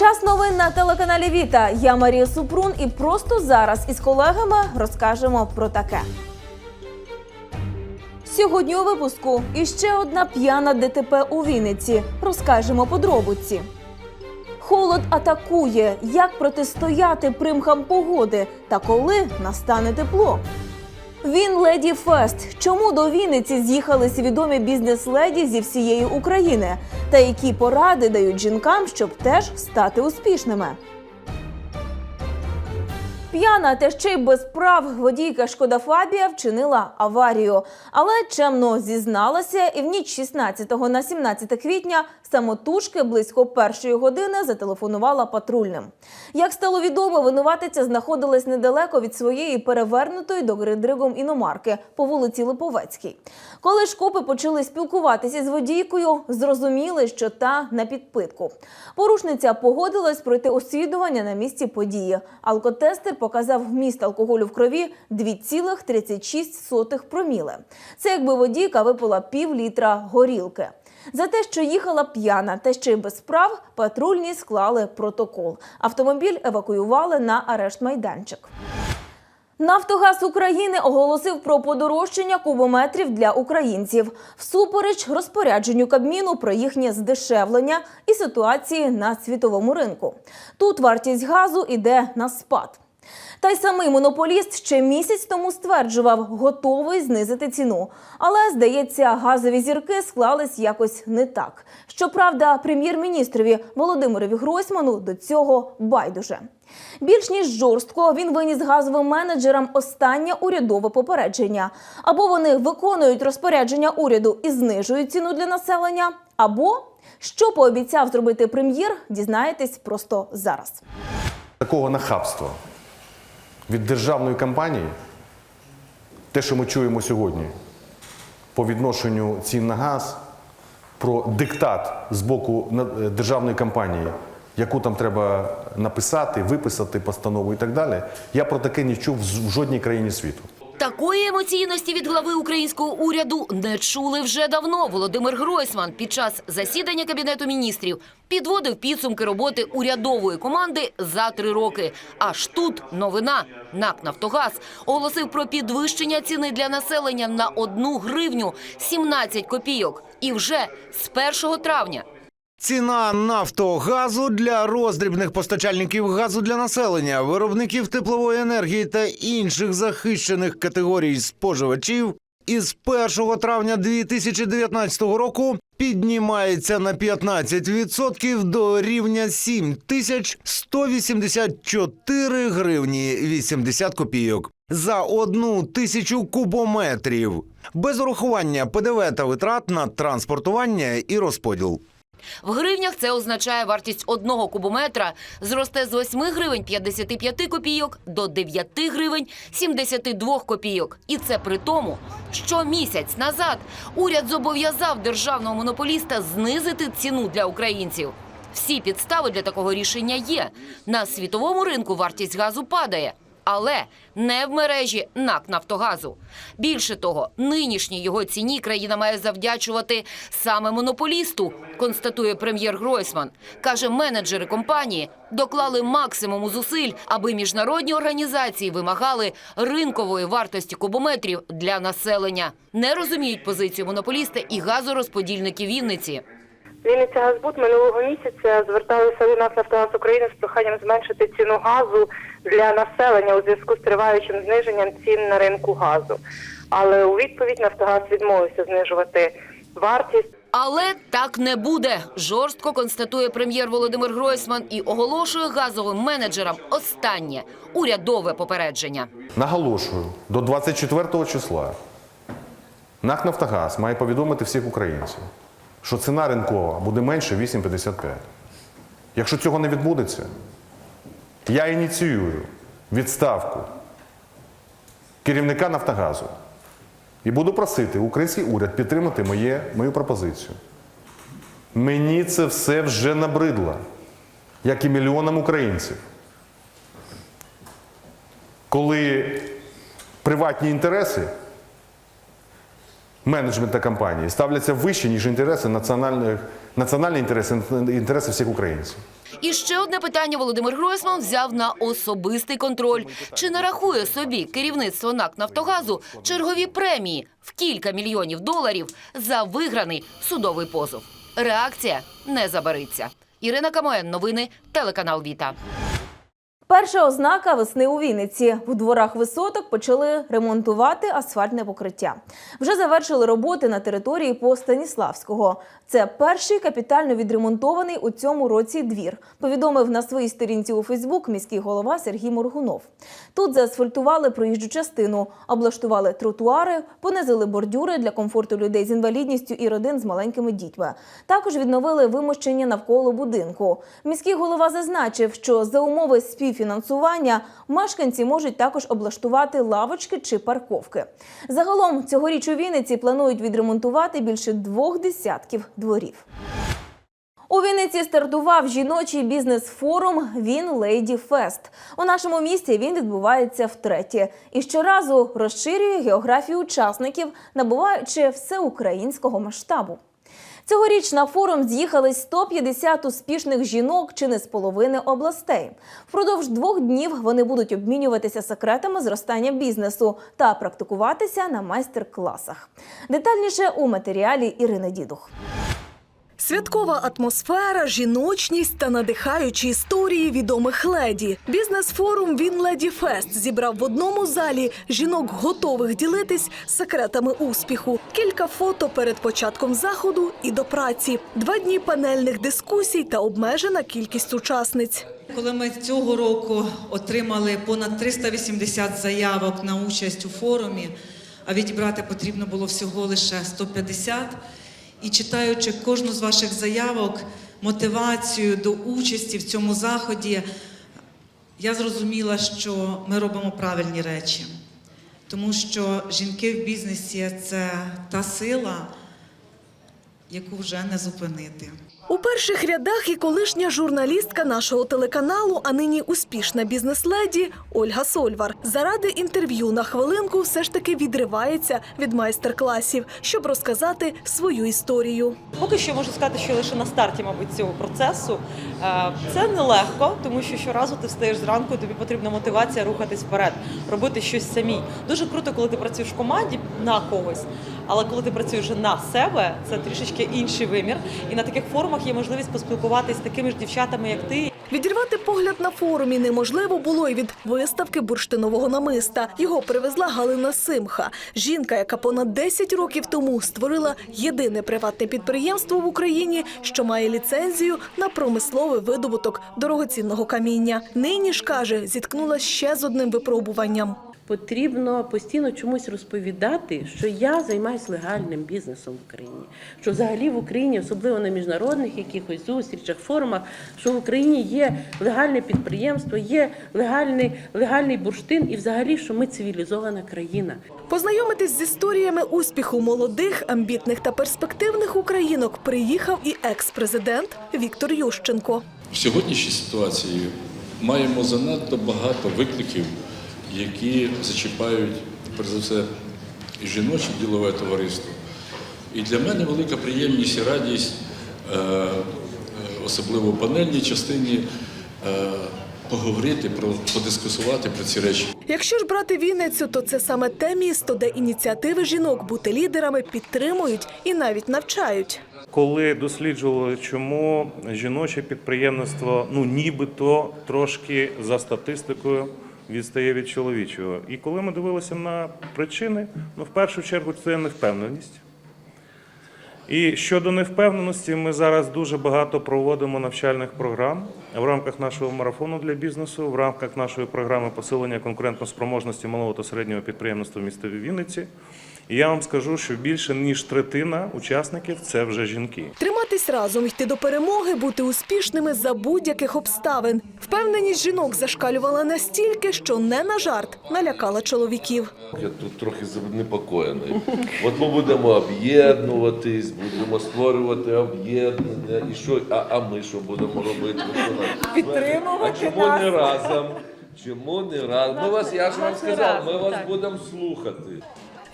Час новин на телеканалі Віта. Я Марія Супрун і просто зараз із колегами розкажемо про таке. Сьогодні у випуску іще одна п'яна ДТП у Вінниці. Розкажемо подробиці. Холод атакує, як протистояти примхам погоди та коли настане тепло. Він леді Фест. Чому до Вінниці з'їхалися відомі бізнес-леді зі всієї України? Та які поради дають жінкам, щоб теж стати успішними? П'яна та ще й без прав водійка Шкода Фабія вчинила аварію, але чемно зізналася і в ніч 16 на 17 квітня самотужки близько першої години зателефонувала патрульним. Як стало відомо, винуватиця знаходилась недалеко від своєї перевернутої до гридригом іномарки по вулиці Липовецькій. Коли ж копи почали спілкуватися з водійкою, зрозуміли, що та на підпитку. Порушниця погодилась пройти освідування на місці події. Алкотестер показав вміст алкоголю в крові 2,36 проміле. Це якби водійка випила пів літра горілки. За те, що їхала п'яна та ще й без прав, патрульні склали протокол. Автомобіль евакуювали на арешт майданчик. Нафтогаз України оголосив про подорожчання кубометрів для українців всупереч розпорядженню Кабміну про їхнє здешевлення і ситуації на світовому ринку. Тут вартість газу іде на спад. Та й самий монополіст ще місяць тому стверджував, готовий знизити ціну. Але здається, газові зірки склались якось не так. Щоправда, прем'єр-міністрові Володимирові Гройсману до цього байдуже. Більш ніж жорстко він виніс газовим менеджерам останнє урядове попередження. Або вони виконують розпорядження уряду і знижують ціну для населення, або що пообіцяв зробити прем'єр, дізнаєтесь просто зараз. Такого нахабства від державної компанії, те, що ми чуємо сьогодні по відношенню цін на газ, про диктат з боку е, державної компанії, яку там треба написати, виписати постанову і так далі, я про таке не чув в жодній країні світу. Такої емоційності від глави українського уряду не чули вже давно. Володимир Гройсман під час засідання кабінету міністрів підводив підсумки роботи урядової команди за три роки. Аж тут новина. НАК «Нафтогаз» оголосив про підвищення ціни для населення на одну гривню 17 копійок. І вже з 1 травня Ціна нафтогазу для роздрібних постачальників газу для населення, виробників теплової енергії та інших захищених категорій споживачів із 1 травня 2019 року піднімається на 15% до рівня 7184 гривні 80 копійок за одну тисячу кубометрів без урахування ПДВ та витрат на транспортування і розподіл. В гривнях це означає вартість одного кубометра зросте з 8 гривень 55 копійок до 9 гривень 72 копійок. І це при тому, що місяць назад уряд зобов'язав державного монополіста знизити ціну для українців. Всі підстави для такого рішення є. На світовому ринку вартість газу падає. Але не в мережі НАК Нафтогазу. Більше того, нинішній його ціні країна має завдячувати саме монополісту, констатує прем'єр Гройсман. Каже, менеджери компанії доклали максимум зусиль, аби міжнародні організації вимагали ринкової вартості кубометрів для населення. Не розуміють позицію монополіста і газорозподільники Вінниці. Вінниця Газбуд минулого місяця зверталися до НАК «Нафтогаз України з проханням зменшити ціну газу для населення у зв'язку з триваючим зниженням цін на ринку газу. Але у відповідь Нафтогаз відмовився знижувати вартість. Але так не буде. Жорстко констатує прем'єр Володимир Гройсман і оголошує газовим менеджерам останнє урядове попередження. Наголошую, до 24 числа НАК «Нафтогаз» має повідомити всіх українців, що ціна ринкова буде менше 8,55. Якщо цього не відбудеться, я ініціюю відставку керівника Нафтогазу і буду просити український уряд підтримати моє, мою пропозицію. Мені це все вже набридло, як і мільйонам українців. Коли приватні інтереси менеджмента компанії ставляться вище, ніж інтереси національних, національні інтереси, інтереси всіх українців. І ще одне питання Володимир Гройсман взяв на особистий контроль. Чи не рахує собі керівництво НАК «Нафтогазу» чергові премії в кілька мільйонів доларів за виграний судовий позов? Реакція не забариться. Ірина Камоен, новини, телеканал Віта. Перша ознака весни у Вінниці. У дворах висоток почали ремонтувати асфальтне покриття. Вже завершили роботи на території по Станіславського. Це перший капітально відремонтований у цьому році двір. Повідомив на своїй сторінці у Фейсбук міський голова Сергій Моргунов. Тут заасфальтували проїжджу частину, облаштували тротуари, понизили бордюри для комфорту людей з інвалідністю і родин з маленькими дітьми. Також відновили вимощення навколо будинку. Міський голова зазначив, що за умови співфінансування мешканці можуть також облаштувати лавочки чи парковки. Загалом цьогоріч у Вінниці планують відремонтувати більше двох десятків дворів. У Вінниці стартував жіночий бізнес-форум Він Лейді Фест. У нашому місті він відбувається втретє і щоразу розширює географію учасників, набуваючи всеукраїнського масштабу. Цьогоріч на форум з'їхались 150 успішних жінок чи не з половини областей. Впродовж двох днів вони будуть обмінюватися секретами зростання бізнесу та практикуватися на майстер-класах. Детальніше у матеріалі Ірини Дідух. Святкова атмосфера, жіночність та надихаючі історії відомих леді. Бізнес-форум Він Леді Фест зібрав в одному залі жінок, готових ділитись секретами успіху. Кілька фото перед початком заходу і до праці. Два дні панельних дискусій та обмежена кількість учасниць. Коли ми цього року отримали понад 380 заявок на участь у форумі, а відібрати потрібно було всього лише 150, і читаючи кожну з ваших заявок, мотивацію до участі в цьому заході, я зрозуміла, що ми робимо правильні речі. Тому що жінки в бізнесі це та сила, яку вже не зупинити. У перших рядах і колишня журналістка нашого телеканалу, а нині успішна бізнес-леді Ольга Сольвар. Заради інтерв'ю на хвилинку все ж таки відривається від майстер-класів, щоб розказати свою історію. Поки що можу сказати, що лише на старті, мабуть, цього процесу. Е, Це нелегко, тому що щоразу ти встаєш зранку, тобі потрібна мотивація рухатись вперед, робити щось самі. Дуже круто, коли ти працюєш в команді на когось, але коли ти працюєш на себе, це трішечки інший вимір. І на таких форумах є можливість поспілкуватися з такими ж дівчатами, як ти, Відірвати погляд на форумі неможливо було й від виставки бурштинового намиста. Його привезла Галина Симха, жінка, яка понад 10 років тому створила єдине приватне підприємство в Україні, що має ліцензію на промисловий видобуток дорогоцінного каміння. Нині ж каже, зіткнулася ще з одним випробуванням. Потрібно постійно чомусь розповідати, що я займаюся легальним бізнесом в Україні. Що взагалі в Україні, особливо на міжнародних якихось зустрічах, форумах, що в Україні є легальне підприємство, є легальний, легальний бурштин, і взагалі, що ми цивілізована країна. Познайомитись з історіями успіху молодих, амбітних та перспективних українок приїхав і екс-президент Віктор Ющенко. В сьогоднішній ситуації маємо занадто багато викликів, які зачіпають, перш за все, і жіноче ділове товариство. І для мене велика приємність і радість, е, е, особливо в панельній частині, е, поговорити, про, подискусувати про ці речі. Якщо ж брати Вінницю, то це саме те місто, де ініціативи жінок бути лідерами підтримують і навіть навчають. Коли досліджували, чому жіноче підприємництво ну нібито трошки за статистикою відстає від чоловічого. І коли ми дивилися на причини, ну в першу чергу це невпевненість. І щодо невпевненості, ми зараз дуже багато проводимо навчальних програм в рамках нашого марафону для бізнесу, в рамках нашої програми посилення конкурентоспроможності малого та середнього підприємництва в Вінниці. І я вам скажу, що більше ніж третина учасників це вже жінки. Триматись разом, йти до перемоги, бути успішними за будь-яких обставин. Впевненість жінок зашкалювала настільки, що не на жарт налякала чоловіків. Я тут трохи занепокоєний. От ми будемо об'єднуватись, будемо створювати об'єднання. І що, а, а ми що будемо робити? Підтримувати А чому нас. не разом? Чому не разом? Ми вас, я ж вам сказав, ми вас будемо слухати.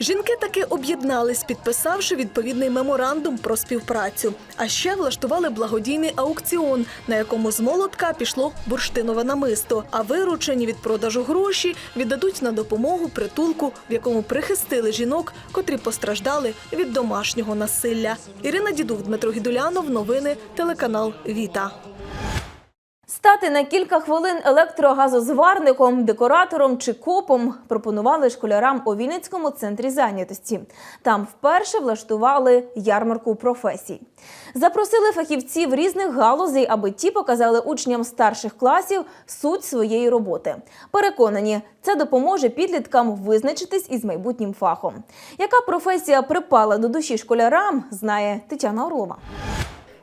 Жінки таки об'єднались, підписавши відповідний меморандум про співпрацю. А ще влаштували благодійний аукціон, на якому з молотка пішло бурштинове намисто. А виручені від продажу гроші віддадуть на допомогу притулку, в якому прихистили жінок, котрі постраждали від домашнього насилля. Ірина Дідув, Дмитро Гідулянов. Новини телеканал Віта. Стати на кілька хвилин електрогазозварником, декоратором чи копом пропонували школярам у Вінницькому центрі зайнятості. Там вперше влаштували ярмарку професій. Запросили фахівців різних галузей, аби ті показали учням старших класів суть своєї роботи. Переконані, це допоможе підліткам визначитись із майбутнім фахом. Яка професія припала до душі школярам, знає Тетяна Орлова.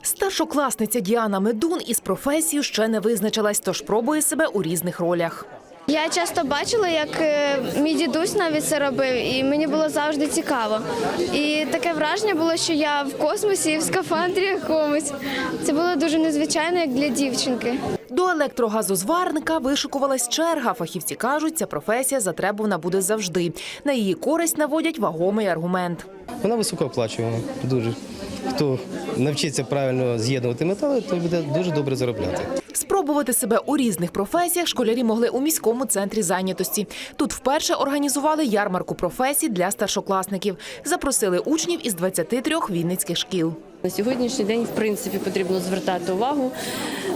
Старшокласниця Діана Медун із професією ще не визначилась, тож пробує себе у різних ролях. Я часто бачила, як е, мій дідусь навіть це робив, і мені було завжди цікаво. І таке враження було, що я в космосі в скафандрі якомусь. Це було дуже незвичайно, як для дівчинки. До електрогазозварника вишикувалась черга. Фахівці кажуть, ця професія затребувана буде завжди. На її користь наводять вагомий аргумент. Вона високооплачувана, дуже. Хто навчиться правильно з'єднувати метали, то буде дуже добре заробляти. Спробувати себе у різних професіях школярі могли у міському центрі зайнятості. Тут вперше організували ярмарку професій для старшокласників. Запросили учнів із 23 вінницьких шкіл. На сьогоднішній день, в принципі, потрібно звертати увагу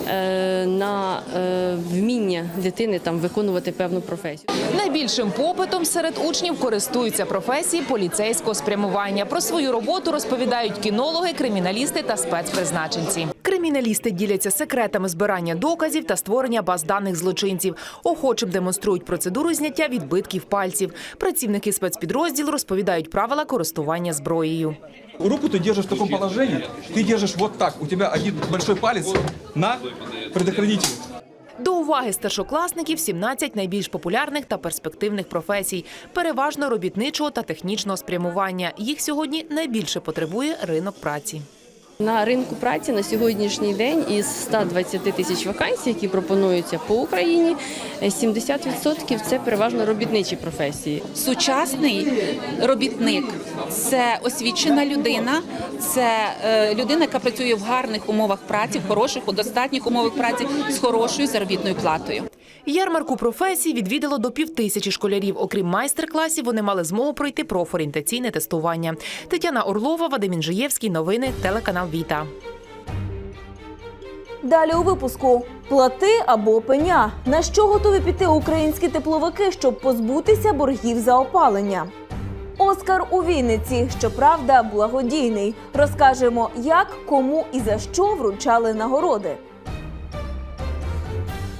е, на е, вміння дитини там виконувати певну професію. Найбільшим попитом серед учнів користуються професії поліцейського спрямування. Про свою роботу розповідають кінологи, криміналісти та спецпризначенці. Криміналісти діляться секретами збирання доказів та створення баз даних злочинців. Охочим демонструють процедуру зняття відбитків пальців. Працівники спецпідрозділу розповідають правила користування зброєю. Руку ты держишь в таком положении, ты держишь вот так, у тебя один большой палец на предохранителе. До уваги старшокласників 17 найбільш популярних та перспективних професій, переважно робітничого та технічного спрямування. Їх сьогодні найбільше потребує ринок праці. На ринку праці на сьогоднішній день із 120 тисяч вакансій, які пропонуються по Україні, е, 70% – це переважно робітничі професії. Сучасний робітник це освічена людина, це е, людина, яка працює в гарних умовах праці, в хороших, у достатніх умовах праці з хорошою заробітною платою. Ярмарку професій відвідало до півтисячі школярів. Окрім майстер-класів, вони мали змогу пройти профорієнтаційне тестування. Тетяна Орлова, Вадим Інжиєвський. Новини телеканал Віта. Далі у випуску плати або пеня. На що готові піти українські тепловики, щоб позбутися боргів за опалення? Оскар у Вінниці, щоправда, благодійний. Розкажемо, як, кому і за що вручали нагороди.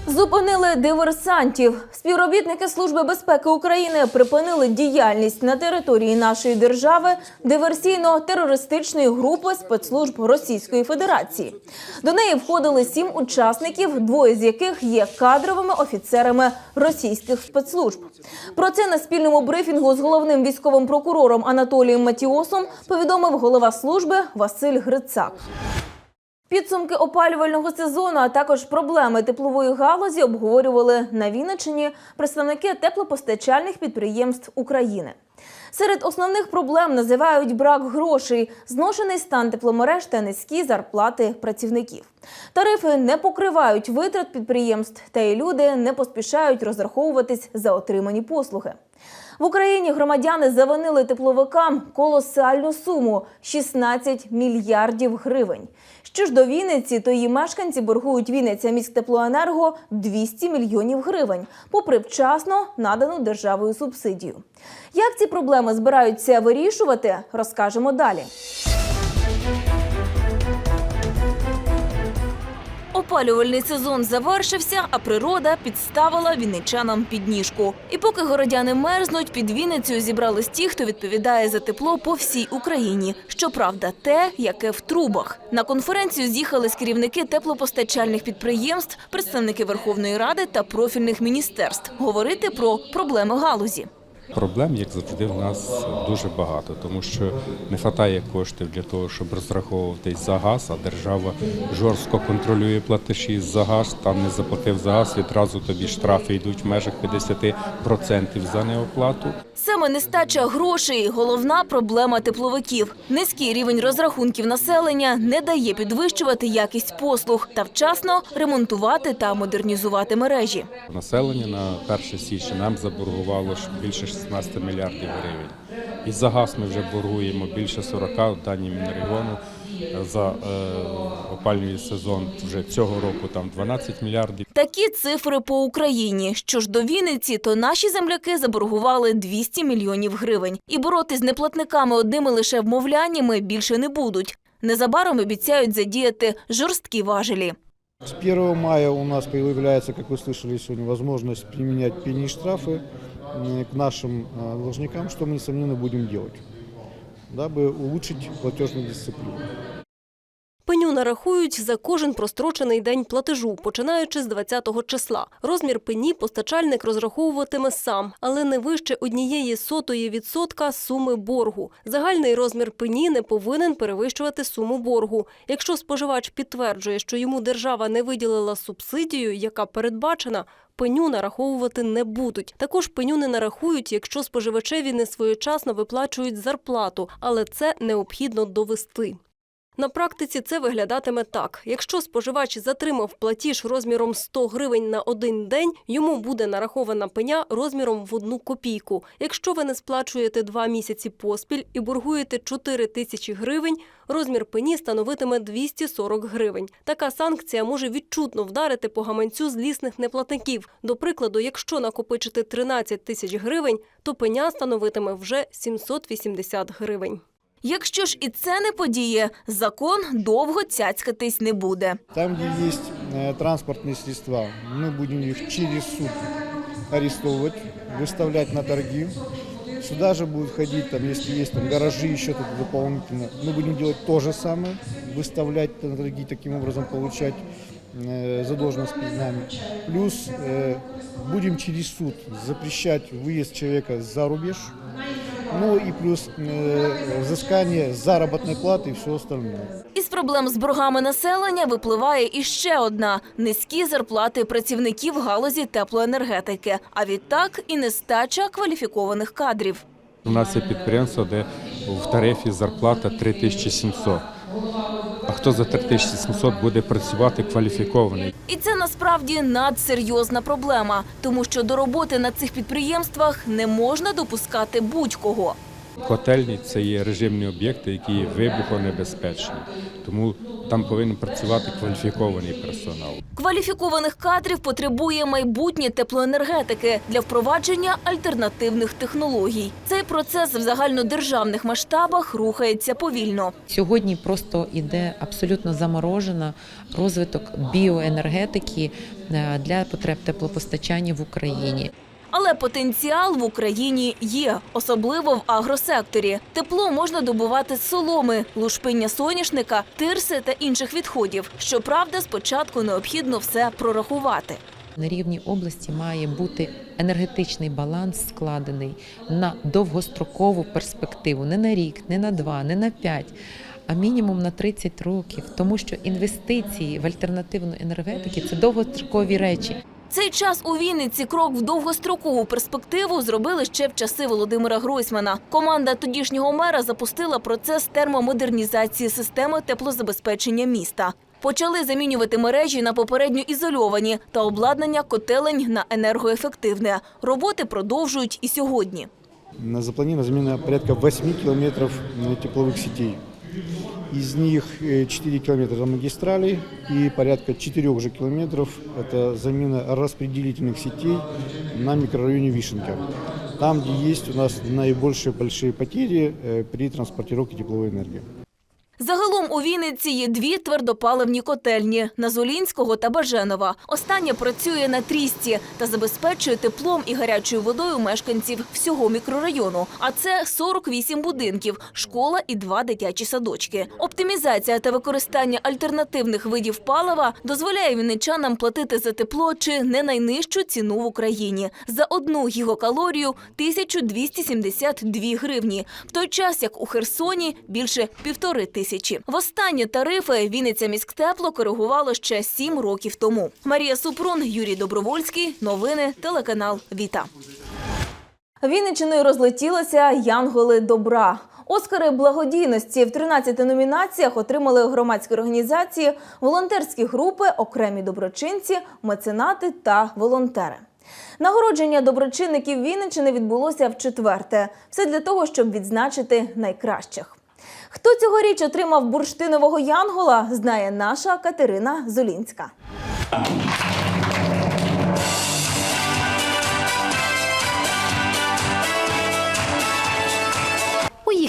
Зупинили диверсантів. Співробітники Служби безпеки України припинили діяльність на території нашої держави диверсійно-терористичної групи спецслужб Російської Федерації. До неї входили сім учасників, двоє з яких є кадровими офіцерами російських спецслужб. Про це на спільному брифінгу з головним військовим прокурором Анатолієм Матіосом повідомив голова служби Василь Грицак. Підсумки опалювального сезону, а також проблеми теплової галузі обговорювали на Вінниччині представники теплопостачальних підприємств України. Серед основних проблем називають брак грошей, зношений стан тепломереж та низькі зарплати працівників. Тарифи не покривають витрат підприємств, та й люди не поспішають розраховуватись за отримані послуги. В Україні громадяни завинили тепловикам колосальну суму 16 мільярдів гривень. Що ж до Вінниці, то її мешканці боргують Вінниця міськтеплоенерго 200 мільйонів гривень, попри вчасно надану державою субсидію. Як ці проблеми збираються вирішувати, розкажемо далі. Опалювальний сезон завершився, а природа підставила вінничанам підніжку. І поки городяни мерзнуть, під Вінницею зібрались ті, хто відповідає за тепло по всій Україні. Щоправда, те, яке в трубах. На конференцію з'їхались керівники теплопостачальних підприємств, представники Верховної Ради та профільних міністерств говорити про проблеми галузі. Проблем, як завжди, в нас дуже багато, тому що не вистачає коштів для того, щоб розраховуватись за газ, а держава жорстко контролює платежі за газ. Там не заплатив за газ, відразу тобі штрафи йдуть в межах 50% за неоплату. Саме нестача грошей – головна проблема тепловиків. Низький рівень розрахунків населення не дає підвищувати якість послуг та вчасно ремонтувати та модернізувати мережі. Населення на 1 січня нам заборгувало більше 16 мільярдів гривень. І за газ ми вже боргуємо більше 40, в дані Мінрегіону. За е, опалювальний сезон вже цього року там 12 мільярдів. Такі цифри по Україні. Що ж до Вінниці, то наші земляки заборгували 200 мільйонів гривень. І боротись з неплатниками одними лише вмовляннями більше не будуть. Незабаром обіцяють задіяти жорсткі важелі. С 1 мая у нас появляется, как вы слышали сегодня, возможность применять пени и штрафы э, к нашим э, должникам, что мы, несомненно, будем делать, дабы улучшить платежную дисциплину. Пеню нарахують за кожен прострочений день платежу, починаючи з 20-го числа. Розмір пені постачальник розраховуватиме сам, але не вище однієї сотої відсотка суми боргу. Загальний розмір пені не повинен перевищувати суму боргу. Якщо споживач підтверджує, що йому держава не виділила субсидію, яка передбачена, пеню нараховувати не будуть. Також пеню не нарахують, якщо споживачеві не своєчасно виплачують зарплату, але це необхідно довести. На практиці це виглядатиме так: якщо споживач затримав платіж розміром 100 гривень на один день, йому буде нарахована пеня розміром в одну копійку. Якщо ви не сплачуєте два місяці поспіль і боргуєте 4 тисячі гривень, розмір пені становитиме 240 гривень. Така санкція може відчутно вдарити по гаманцю злісних неплатників. До прикладу, якщо накопичити 13 тисяч гривень, то пеня становитиме вже 780 гривень. Якщо ж і це не подіє, закон довго цяцькатись не буде. Там, где есть э, транспортные средства, мы будем их через суд арестовывать, выставлять на торги. Сюда же будут ходить, там, если есть там, гаражи, еще что-то дополнительно. Мы будем делать то же самое, выставлять на торги, таким образом получать э, задолженность перед нами. Плюс э, будем через суд запрещать выезд человека за рубеж. Ну и плюс э, взыскание заработной платы и все остальное. Із проблем з боргами населення випливає іще одна – низькі зарплати працівників галузі теплоенергетики, а відтак і нестача кваліфікованих кадрів. У нас є підприємство, де в тарифі зарплата 3700. А хто за 3700 буде працювати кваліфікований? І це насправді надсерйозна проблема, тому що до роботи на цих підприємствах не можна допускати будь-кого. Котельні це є режимні об'єкти, які є вибухонебезпечні. Тому там повинен працювати кваліфікований персонал. Кваліфікованих кадрів потребує майбутнє теплоенергетики для впровадження альтернативних технологій. Цей процес в загальнодержавних масштабах рухається повільно. Сьогодні просто іде абсолютно заморожена розвиток біоенергетики е, для потреб теплопостачання в Україні. Але потенціал в Україні є, особливо в агросекторі. Тепло можна добувати з соломи, лушпиння соняшника, тирси та інших відходів. Щоправда, спочатку необхідно все прорахувати. На рівні області має бути енергетичний баланс складений на довгострокову перспективу, не на рік, не на два, не на п'ять. А мінімум на 30 років, тому що інвестиції в альтернативну енергетику це довгострокові речі. Цей час у Вінниці крок в довгострокову перспективу зробили ще в часи Володимира Гройсмана. Команда тодішнього мера запустила процес термомодернізації системи теплозабезпечення міста. Почали замінювати мережі на попередньо ізольовані та обладнання котелень на енергоефективне. Роботи продовжують і сьогодні. На- Запланирована замена порядка 8 километров э, тепловых сетей. Из них э, 4 километра магистралей и порядка 4 же километров – это замена распределительных сетей на микрорайоне Вишенка. Там, где есть у нас наибольшие большие потери э, при транспортировке тепловой энергии. Загалом у Вінниці є дві твердопаливні котельні – Назолінського та Баженова. Остання працює на трісті та забезпечує теплом і гарячою водою мешканців всього мікрорайону. А це 48 будинків, школа і два дитячі садочки. Оптимізація та використання альтернативних видів палива дозволяє вінничанам платити за тепло чи не найнижчу ціну в Україні. За одну гігакалорію – 1272 гривні, в той час як у Херсоні – більше півтори тисячі. Востаннє тарифи Вінниця міськтепло коригувало ще сім років тому. Марія Супрун, Юрій Добровольський. Новини, телеканал Віта. Вінничиною розлетілися Янголи добра. Оскари благодійності в 13 номінаціях отримали громадські організації, волонтерські групи, окремі доброчинці, меценати та волонтери. Нагородження доброчинників Вінничини відбулося в четверте. Все для того, щоб відзначити найкращих. Хто цьогоріч отримав бурштинового янгола, знає наша Катерина Золінська.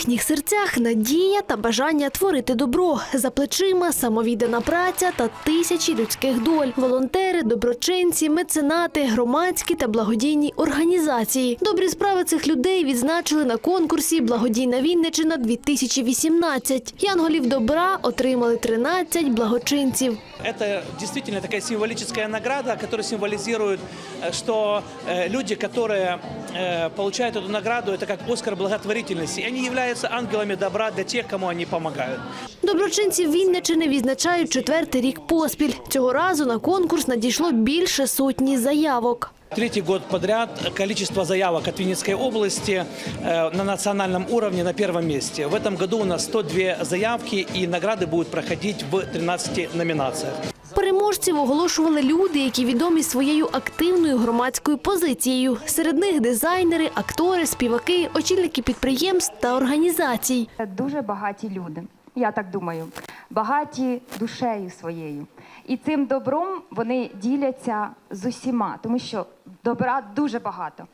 їхніх серцях надія та бажання творити добро. За плечима самовіддана праця та тисячі людських доль. Волонтери, доброчинці, меценати, громадські та благодійні організації. Добрі справи цих людей відзначили на конкурсі Благодійна Вінничина 2018. Янголів добра отримали 13 благочинців. Это действительно такая символическая награда, которая символизирует, э, что э, люди, которые э, получают эту награду, это как Оскар благотворительности. И они являются ангелами добра для тех, кому они помогают. Доброчинців Вінничини відзначають четвертий рік поспіль. Цього разу на конкурс надійшло більше сотні заявок. Третий год подряд количество заявок от Винницкой области э, на национальном уровне на первом месте. В этом году у нас 102 заявки, и награды будут проходить в 13 номинациях. Переможців оголошували люди, які відомі своєю активною громадською позицією. Серед них дизайнери, актори, співаки, очільники підприємств та організацій. Дуже багаті люди. Я так думаю, багаті душею своєю. І цим добром вони діляться з усіма, тому що добра дуже багато.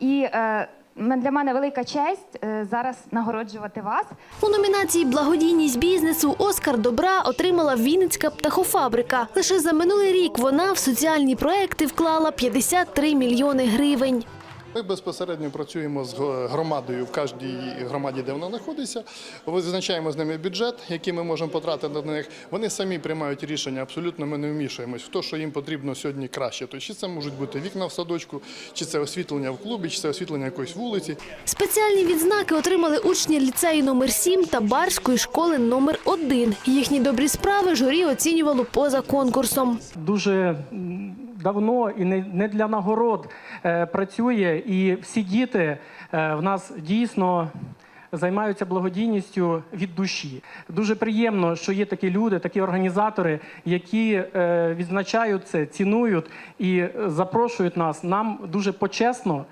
І е, для мене велика честь е, зараз нагороджувати вас. У номінації Благодійність бізнесу Оскар добра отримала Вінницька птахофабрика. Лише за минулий рік вона в соціальні проекти вклала 53 мільйони гривень. Ми безпосередньо працюємо з громадою в кожній громаді, де вона знаходиться. Визначаємо з ними бюджет, який ми можемо потратити на них. Вони самі приймають рішення. Абсолютно ми не вмішуємось в те, що їм потрібно сьогодні краще. Тобто, чи це можуть бути вікна в садочку, чи це освітлення в клубі, чи це освітлення якоїсь вулиці. Спеціальні відзнаки отримали учні ліцею номер 7 та барської школи номер 1 Їхні добрі справи журі оцінювало поза конкурсом. дуже давно і не, для нагород е, працює. І всі діти е, в нас дійсно займаються благодійністю від душі. Дуже приємно, що є такі люди, такі організатори, які е, відзначають це, цінують і запрошують нас. Нам дуже почесно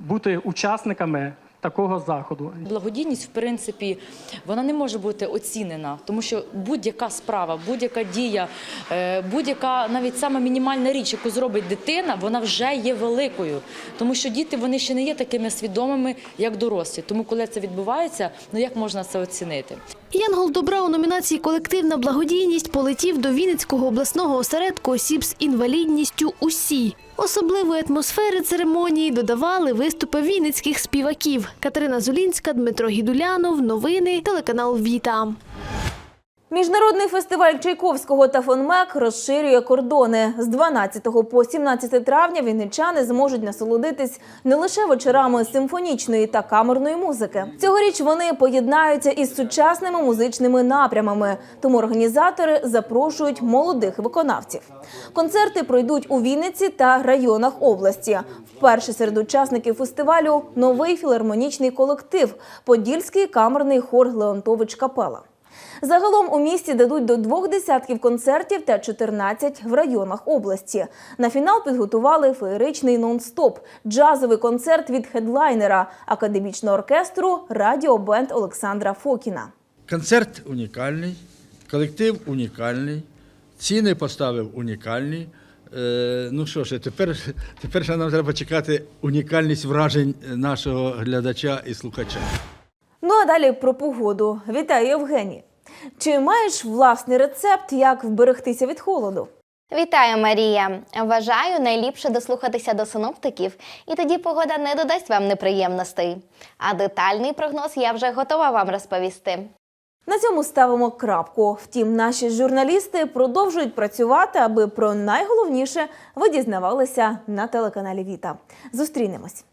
бути учасниками такого заходу. Благодійність, в принципі, вона не може бути оцінена, тому що будь-яка справа, будь-яка дія, е, будь-яка навіть сама мінімальна річ, яку зробить дитина, вона вже є великою. Тому що діти вони ще не є такими свідомими, як дорослі. Тому, коли це відбувається, ну як можна це оцінити? Янгол добра у номінації Колективна благодійність полетів до Вінницького обласного осередку осіб з інвалідністю усі. Особливої атмосфери церемонії додавали виступи вінницьких співаків. Катерина Зулінська, Дмитро Гідулянов. Новини телеканал Віта. Міжнародний фестиваль Чайковського та фонмек розширює кордони. З 12 по 17 травня вінничани зможуть насолодитись не лише вечорами симфонічної та камерної музики. Цьогоріч вони поєднаються із сучасними музичними напрямами, тому організатори запрошують молодих виконавців. Концерти пройдуть у Вінниці та районах області. Вперше серед учасників фестивалю новий філармонічний колектив Подільський камерний хор Леонтович Капела. Загалом у місті дадуть до двох десятків концертів та 14 в районах області. На фінал підготували феєричний нон-стоп – джазовий концерт від хедлайнера академічного оркестру Радіобенд Олександра Фокіна. Концерт унікальний, колектив унікальний, ціни поставив унікальні. Е, ну що ж, тепер, тепер ще нам треба чекати унікальність вражень нашого глядача і слухача. Ну а далі про погоду. Вітаю, Євгеній. Чи маєш власний рецепт, як вберегтися від холоду? Вітаю, Марія! Вважаю, найліпше дослухатися до синоптиків, і тоді погода не додасть вам неприємностей. А детальний прогноз я вже готова вам розповісти. На цьому ставимо крапку. Втім, наші журналісти продовжують працювати, аби про найголовніше ви дізнавалися на телеканалі Віта. Зустрінемось.